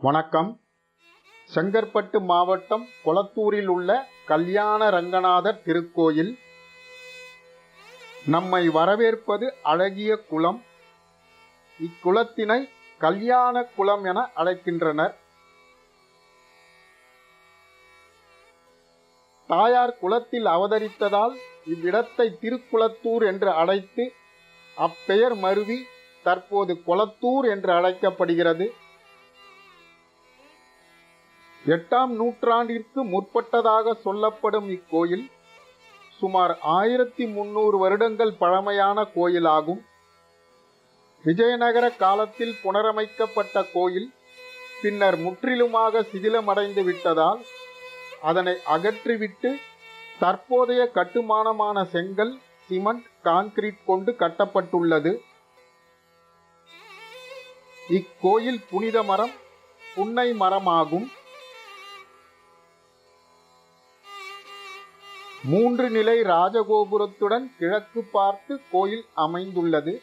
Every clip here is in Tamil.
வணக்கம். செங்கற்பட்டு மாவட்டம் கொளத்தூரில் உள்ள கல்யாண ரங்கநாதர் திருக்கோயில். நம்மை வரவேற்பது அழகிய குளம். இக்குளத்தினை கல்யாண குளம் என அழைக்கின்றனர். தாயார் குளத்தில் அவதரித்ததால் இவ்விடத்தை திருக்குளத்தூர் என்று அழைத்து அப்பெயர் மருவி தற்போது கொளத்தூர் என்று அழைக்கப்படுகிறது. எட்டாம் நூற்றாண்டிற்கு முற்பட்டதாக சொல்லப்படும் இக்கோயில் சுமார் ஆயிரத்தி முன்னூறு வருடங்கள் பழமையான கோயிலாகும். விஜயநகர காலத்தில் புனரமைக்கப்பட்ட கோயில் பின்னர் முற்றிலுமாக சிதிலமடைந்து விட்டதால் அதனை அகற்றிவிட்டு தற்போதைய கட்டுமானமான செங்கல் சிமெண்ட் கான்கிரீட் கொண்டு கட்டப்பட்டுள்ளது. இக்கோயில் புனித மரம் புன்னை மரமாகும். மூன்று நிலை ராஜகோபுரத்துடன் கிழக்கு பார்த்து கோயில் அமைந்துள்ளது.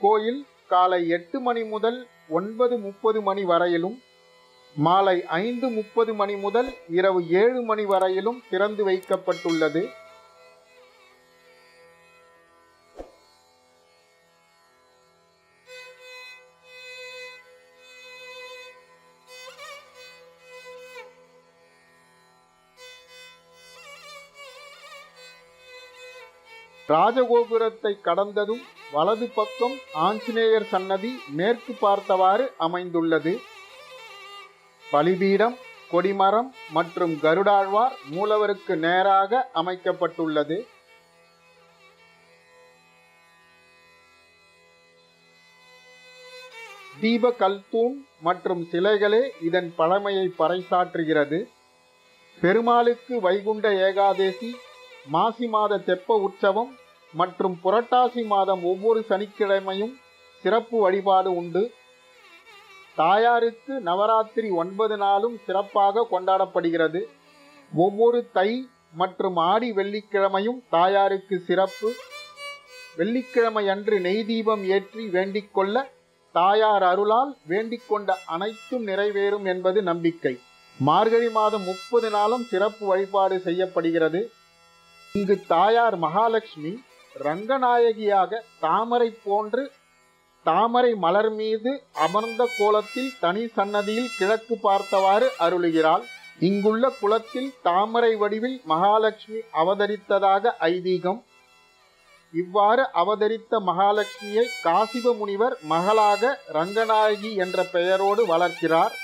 கோயில் காலை எட்டு மணி முதல் ஒன்பது முப்பது மணி வரையிலும் மாலை ஐந்து முப்பது மணி முதல் இரவு ஏழு மணி வரையிலும் திறந்து வைக்கப்பட்டுள்ளது. ராஜகோபுரத்தை கடந்ததும் வலது பக்கம் ஆஞ்சநேயர் சன்னதி மேற்கு பார்த்தவாறு அமைந்துள்ளது. பலிபீடம் கொடிமரம் மற்றும் கருடாழ்வார் மூலவருக்கு நேராக அமைக்கப்பட்டுள்ளது. தீப கல்தூண் மற்றும் சிலைகளே இதன் பழமையை பறைசாற்றுகிறது. பெருமாளுக்கு வைகுண்ட ஏகாதேசி மாசி மாத தெப்ப உற்சவம் மற்றும் புரட்டாசி மாதம் ஒவ்வொரு சனிக்கிழமையும் சிறப்பு வழிபாடு உண்டு. தாயாருக்கு நவராத்திரி ஒன்பது நாளும் சிறப்பாக கொண்டாடப்படுகிறது. ஒவ்வொரு தை மற்றும் ஆடி வெள்ளிக்கிழமையும் தாயாருக்கு சிறப்பு. வெள்ளிக்கிழமை அன்று நெய் தீபம் ஏற்றி வேண்டிக் கொள்ள தாயார் அருளால் வேண்டிக் கொண்ட அனைத்தும் நிறைவேறும் என்பது நம்பிக்கை. மார்கழி மாதம் முப்பது நாளும் சிறப்பு வழிபாடு செய்யப்படுகிறது. இங்கு தாயார் மகாலட்சுமி ரங்கநாயகியாக தாமரை போன்று தாமரை மலர் மீது அமர்ந்த கோலத்தில் தனி சன்னதியில் கிழக்கு பார்த்தவாறு அருளுகிறாள். இங்குள்ள குளத்தில் தாமரை வடிவில் மகாலட்சுமி அவதரித்ததாக ஐதீகம். இவ்வாறு அவதரித்த மகாலட்சுமியை காசிப முனிவர் மகளாக ரங்கநாயகி என்ற பெயரோடு வளர்க்கிறார்.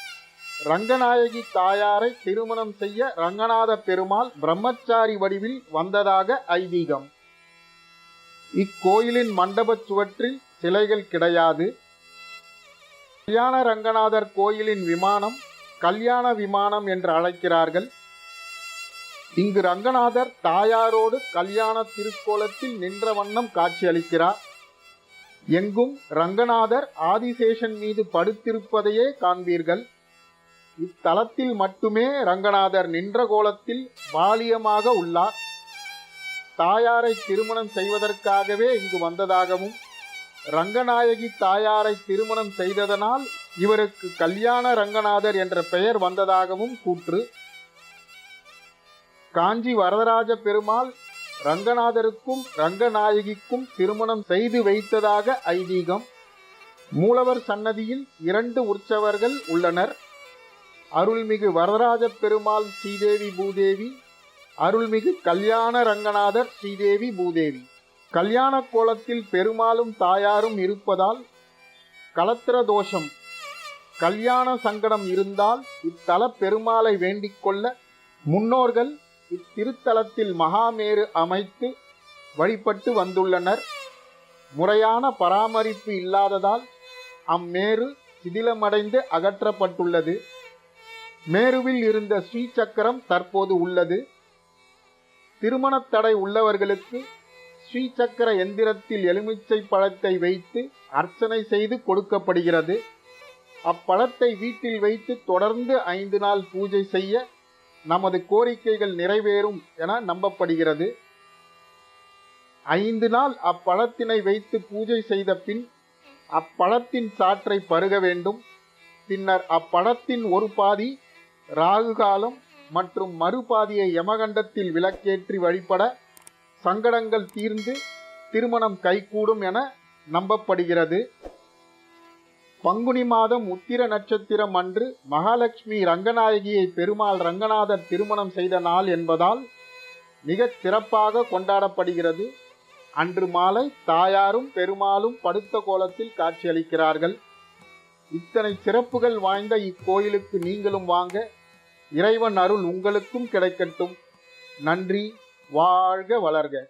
ரங்கநாயகி தாயாரை திருமணம் செய்ய ரங்கநாத பெருமாள் பிரம்மச்சாரி வடிவில் வந்ததாக ஐதீகம். இக்கோயிலின் மண்டபச் சுவற்றில் சிலைகள் கிடையாது. கல்யாண ரங்கநாதர் கோயிலின் விமானம் கல்யாண விமானம் என்று அழைக்கிறார்கள். இங்கு ரங்கநாதர் தாயாரோடு கல்யாண திருக்கோலத்தில் நின்ற வண்ணம் காட்சியளிக்கிறார். எங்கும் ரங்கநாதர் ஆதிசேஷன் மீது படுத்திருப்பதையே காண்பீர்கள். இத்தலத்தில் மட்டுமே ரங்கநாதர் நின்ற கோலத்தில் வாலியமாக உள்ளார். தாயாரை திருமணம் செய்வதற்காகவே இங்கு வந்ததாகவும் ரங்கநாயகி தாயாரை திருமணம் செய்ததனால் இவருக்கு கல்யாண ரங்கநாதர் என்ற பெயர் வந்ததாகவும் கூற்று. காஞ்சி வரதராஜ பெருமாள் ரங்கநாதருக்கும் ரங்கநாயகிக்கும் திருமணம் செய்து வைத்ததாக ஐதீகம். மூலவர் சன்னதியில் இரண்டு உற்சவர்கள் உள்ளனர். அருள்மிகு வரதராஜ பெருமாள் ஸ்ரீதேவி பூதேவி அருள்மிகு கல்யாண ரங்கநாதர் ஸ்ரீதேவி பூதேவி. கல்யாண கோலத்தில் பெருமாளும் தாயாரும் இருப்பதால் கலத்திர தோஷம். கல்யாண சங்கடம் இருந்தால் இத்தல பெருமாளை வேண்டிக் கொள்ள முன்னோர்கள் இத்திருத்தலத்தில் மகாமேரு அமைத்து வழிபட்டு வந்துள்ளனர். முறையான பராமரிப்பு இல்லாததால் அம்மேரு சிதிலமடைந்து அகற்றப்பட்டுள்ளது. மேருவில் இருந்த ஸ்ரீசக்கரம் தற்போது உள்ளது. திருமணத் தடை உள்ளவர்களுக்கு ஸ்ரீசக்கர எந்திரத்தில் எலுமிச்சை பழத்தை வைத்து அர்ச்சனை செய்து கொடுக்கப்படுகிறது. அப்பழத்தை வீட்டில் வைத்து தொடர்ந்து ஐந்து நாள் பூஜை செய்ய நமது கோரிக்கைகள் நிறைவேறும் என நம்பப்படுகிறது. ஐந்து நாள் அப்பழத்தினை வைத்து பூஜை செய்த பின் அப்பழத்தின் சாற்றை பருக வேண்டும். பின்னர் அப்பழத்தின் ஒரு பாதி ராகு காலம் மற்றும் மறுபாதியை யமகண்டத்தில் விளக்கேற்றி வழிபட சங்கடங்கள் தீர்ந்து திருமணம் கைகூடும் என நம்பப்படுகிறது. பங்குனி மாதம் உத்திர நட்சத்திரம் அன்று மகாலட்சுமி ரங்கநாயகியை பெருமாள் ரங்கநாதர் திருமணம் செய்த நாள் என்பதால் மிகச் சிறப்பாக கொண்டாடப்படுகிறது. அன்று மாலை தாயாரும் பெருமாளும் படுத்த கோலத்தில் காட்சியளிக்கிறார்கள். இத்தனை சிறப்புகள் வாய்ந்த இக்கோயிலுக்கு நீங்களும் வாங்க இறைவன் அருள் உங்களுக்கும் கிடைக்கட்டும். நன்றி வாழ்க வளர்க.